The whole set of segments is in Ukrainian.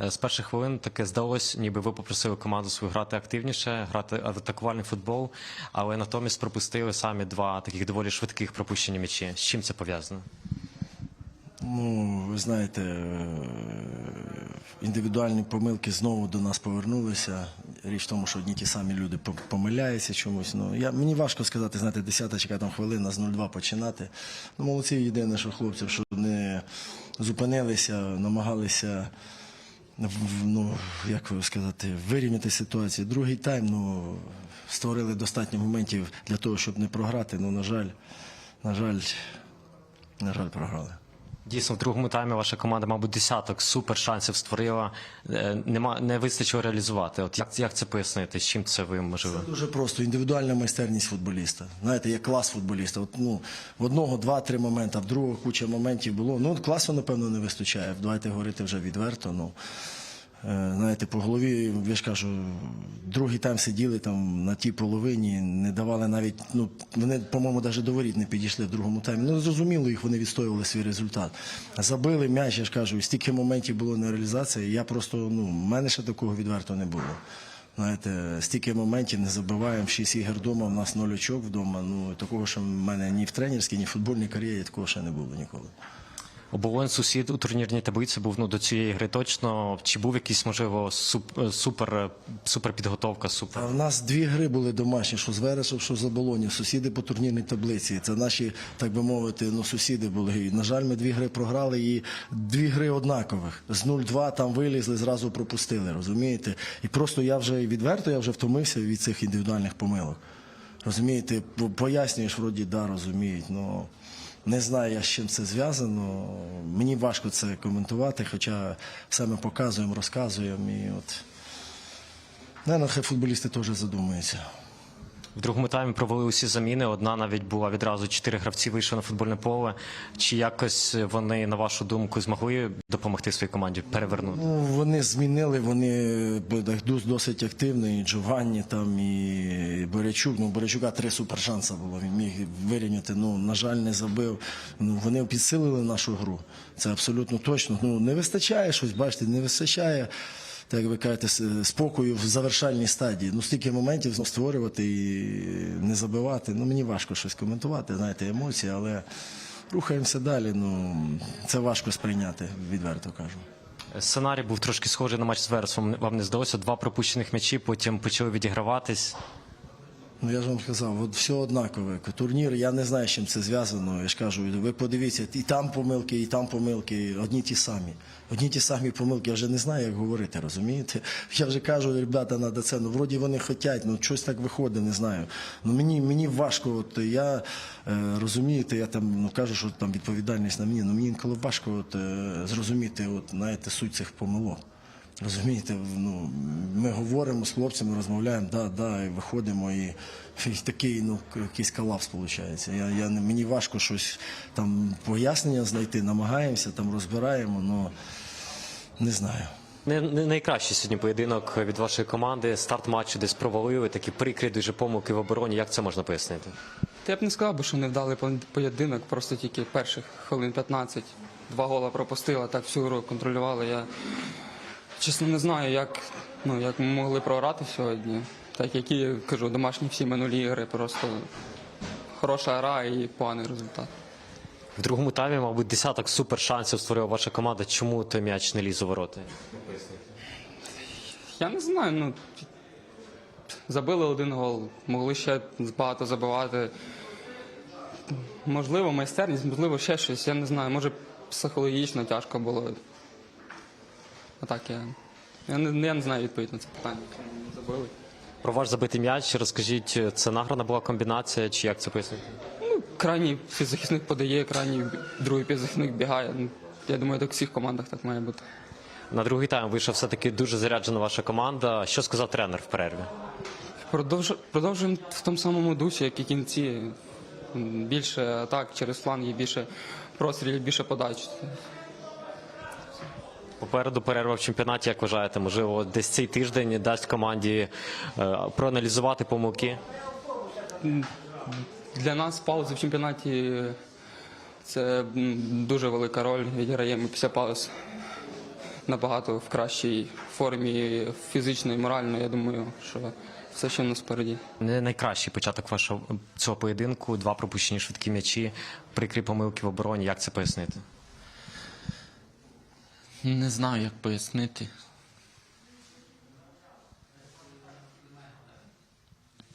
Е, З перших хвилин таке здалось, ніби ви попросили команду свою грати активніше, грати атакувальний футбол, але натомість пропустили самі два таких доволі швидких пропущені м'ячі. З чим це пов'язано? Ну, ви знаєте, е, індивідуальні помилки знову до нас повернулися. Річ в тому, що одні ті самі люди помиляються чомусь. Ну, я, мені важко сказати, знаєте, 10 чекає там хвилина з 0-2 починати. Ну, молодці єдине, що хлопців, що не зупинилися, намагалися. Ну, як сказати, вирівняти ситуацію. Другий тайм, ну, створили достатньо моментів для того, щоб не програти. Ну, на жаль, на жаль, на жаль, програли. Дійсно, в другому таймі ваша команда, мабуть, десяток супер шансів створила. Е, Нема не вистачило реалізувати. От як, як це пояснити? З чим це ви можливо? Дуже просто індивідуальна майстерність футболіста. Знаєте, є клас футболіста. От, ну, в одного два-три моменти, в другого куча моментів було. Ну, класу, напевно, не вистачає. Давайте говорити вже відверто. Ну, знаєте, по голові, я ж кажу, другий тайм сиділи там на тій половині, не давали навіть, ну, вони, по-моєму, навіть до воріт не підійшли в другому таймі. Ну, зрозуміло, їх вони відстоювали свій результат. Забили м'яч, я ж кажу, стільки моментів було на реалізації. Я просто, ну, в мене ще такого відверто не було. Знаєте, стільки моментів не забиваємо, 6 ігор вдома, в нас 0 очок вдома. Ну, такого, що в мене ні в тренерській, ні в футбольній кар'єрі такого ще не було ніколи. Оболонь сусід у турнірній таблиці був ну до цієї гри точно. Чи був якийсь можливо суп, е, супер супер підготовка, супер? А нас дві гри були домашні, що з Вересов, що з Оболоні. Сусіди по турнірній таблиці. Це наші, так би мовити, ну, сусіди були. І, на жаль, ми дві гри програли і дві гри однакових. З 0-2 там вилізли, зразу пропустили, розумієте? І просто я вже відверто, я вже втомився від цих індивідуальних помилок. Розумієте, пояснюєш, вроді, да, розуміють. Ну, не знаю я, з чим це зв'язано. Мені важко це коментувати, хоча все ми показуємо, розказуємо. І от Наверное, футболісти теж задумаються. В другому таймі провели усі заміни. Одна навіть була відразу чотири гравці вийшли на футбольне поле. Чи якось вони, на вашу думку, змогли допомогти своїй команді перевернути? Ну, вони змінили, вони досить активні, і Джованні там, і Борячук. Ну, Борячука три супершанси було, він міг вирівняти. Ну, на жаль, не забив. Ну, вони підсилили нашу гру. Це абсолютно точно. Ну, не вистачає щось, бачите, не вистачає. Так як ви кажете, спокою в завершальній стадії. Ну, стільки моментів створювати і не забивати. Ну, мені важко щось коментувати, знаєте, емоції, але рухаємося далі. Ну, це важко сприйняти, відверто кажу. Сценарій був трошки схожий на матч з Вересом. Вам не здалося? Два пропущених м'ячі, потім почали відіграватись. Ну я ж вам сказав, от все однакове. Турнір, я не знаю, з чим це зв'язано. Я ж кажу, ви подивіться, і там помилки, і там помилки, одні ті самі. Одні ті самі помилки, я вже не знаю, як говорити, розумієте? Я вже кажу, ребята, надо це. Ну, вроді вони хочуть, ну щось так виходить, не знаю. Ну мені, мені важко, от я е, розумієте, я там ну кажу, що там відповідальність на мені. Ну мені інколи важко от, е, зрозуміти, от, знаєте, суть цих помилок. Розумієте, ну, ми говоримо з хлопцями, розмовляємо, да, да, і виходимо, і, і такий ну, якийсь колапс виходить. Я, я, не- мені важко щось там пояснення знайти, намагаємося, там розбираємо, але не знаю. Не, не найкращий сьогодні поєдинок від вашої команди. Старт матчу десь провалили, такі прикрі дуже помилки в обороні. Як це можна пояснити? Та я б не сказав, би, що не вдалий по- поєдинок, просто тільки перших хвилин 15. Два гола пропустила, так всю гру контролювали. Я чесно не знаю, як, ну, як ми могли програти сьогодні. Так як і кажу, домашні всі минулі ігри, просто хороша гра і поганий результат. В другому таймі, мабуть, десяток супер шансів створила ваша команда. Чому той м'яч не ліз у вороти? Я не знаю, ну забили один гол, могли ще багато забивати. Можливо, майстерність, можливо, ще щось. Я не знаю. Може, психологічно тяжко було. А так я. Я не, я не знаю відповідь на це питання. не Забили. Про ваш забитий м'яч розкажіть, це награна була комбінація, чи як це пояснити? Ну, крайній півзахисник подає, крайній другий півзахисник бігає. Ну, я думаю, так в всіх командах так має бути. На другий тайм вийшла все-таки дуже заряджена ваша команда. Що сказав тренер в перерві? Продовж, продовжуємо в тому самому дусі, як і кінці. Більше атак через фланги, більше прострілів, більше подач. Попереду перерва в чемпіонаті, як вважаєте, можливо, десь цей тиждень дасть команді е, проаналізувати помилки. Для нас пауза в чемпіонаті це дуже велика роль. Відіграємо після пауз. набагато в кращій формі фізично і морально. Я думаю, що все ще нас впереді. Не найкращий початок вашого цього поєдинку. Два пропущені швидкі м'ячі, прикрі помилки в обороні. Як це пояснити? Не знаю, як пояснити.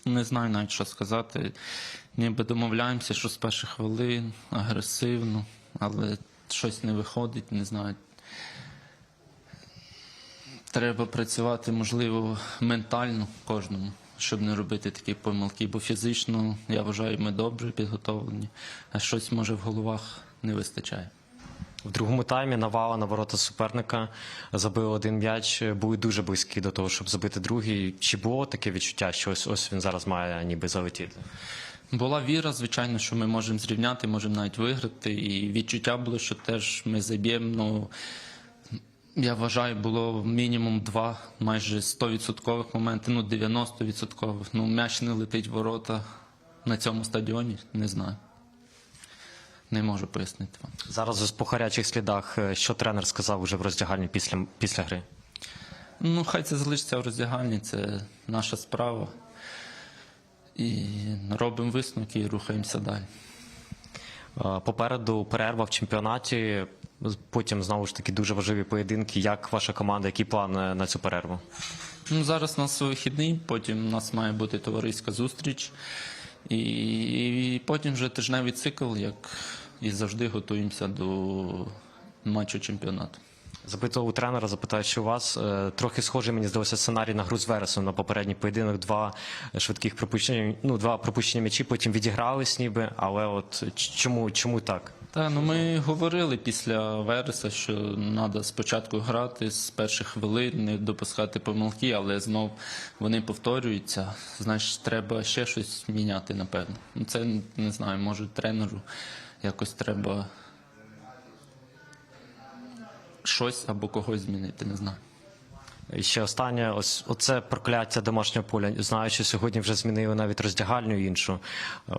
Не знаю навіть, що сказати. Ніби домовляємося, що з перших хвилин агресивно, але щось не виходить, не знаю. Треба працювати, можливо, ментально кожному, щоб не робити такі помилки, бо фізично, я вважаю, ми добре підготовлені, а щось може в головах не вистачає. В другому таймі навала на ворота суперника забили один м'яч, були дуже близькі до того, щоб забити другий. Чи було таке відчуття, що ось ось він зараз має ніби залетіти? Була віра, звичайно, що ми можемо зрівняти, можемо навіть виграти. І відчуття було, що теж ми заб'ємо. Ну, я вважаю, було мінімум два, майже 100% моменти, ну 90%. Ну, м'яч не летить в ворота на цьому стадіоні, не знаю. Не можу пояснити вам. Зараз по гарячих слідах, е, що тренер сказав уже в роздягальні після, після гри. Ну, хай це залишиться в роздягальні, це наша справа. І робимо висновки і рухаємося далі. Е, Попереду перерва в чемпіонаті, потім знову ж таки дуже важливі поєдинки. Як ваша команда, який план на цю перерву? Ну, зараз у нас вихідний, потім у нас має бути товариська зустріч. І, і потім вже тижневий цикл, як і завжди готуємося до матчу чемпіонату. Запитував у тренера, запитаю, що у вас е, трохи схожий, мені здалося, сценарій на гру з Вересом на попередній поєдинок. Два швидких пропущення, ну два пропущення м'ячі, потім відігрались ніби. Але от чому, чому так? Та ну ми говорили після Вереса, що треба спочатку грати з перших хвилин, не допускати помилки, але знов вони повторюються. Значить, треба ще щось міняти, напевно. Ну, Це не знаю, може тренеру якось треба щось або когось змінити, не знаю. І ще останнє, ось оце прокляття домашнього поля. Знаю, що сьогодні вже змінили навіть роздягальню іншу. Е,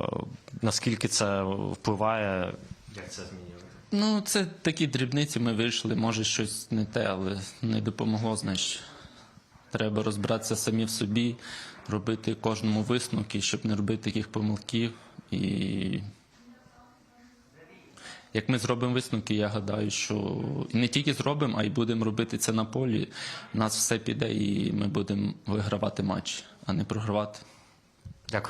Наскільки це впливає? Як це змінює? Ну, це такі дрібниці, ми вийшли, може щось не те, але не допомогло, значить. Треба розбиратися самі в собі, робити кожному висновки, щоб не робити таких помилків. І як ми зробимо висновки, я гадаю, що не тільки зробимо, а й будемо робити це на полі. У нас все піде і ми будемо вигравати матч, а не програвати.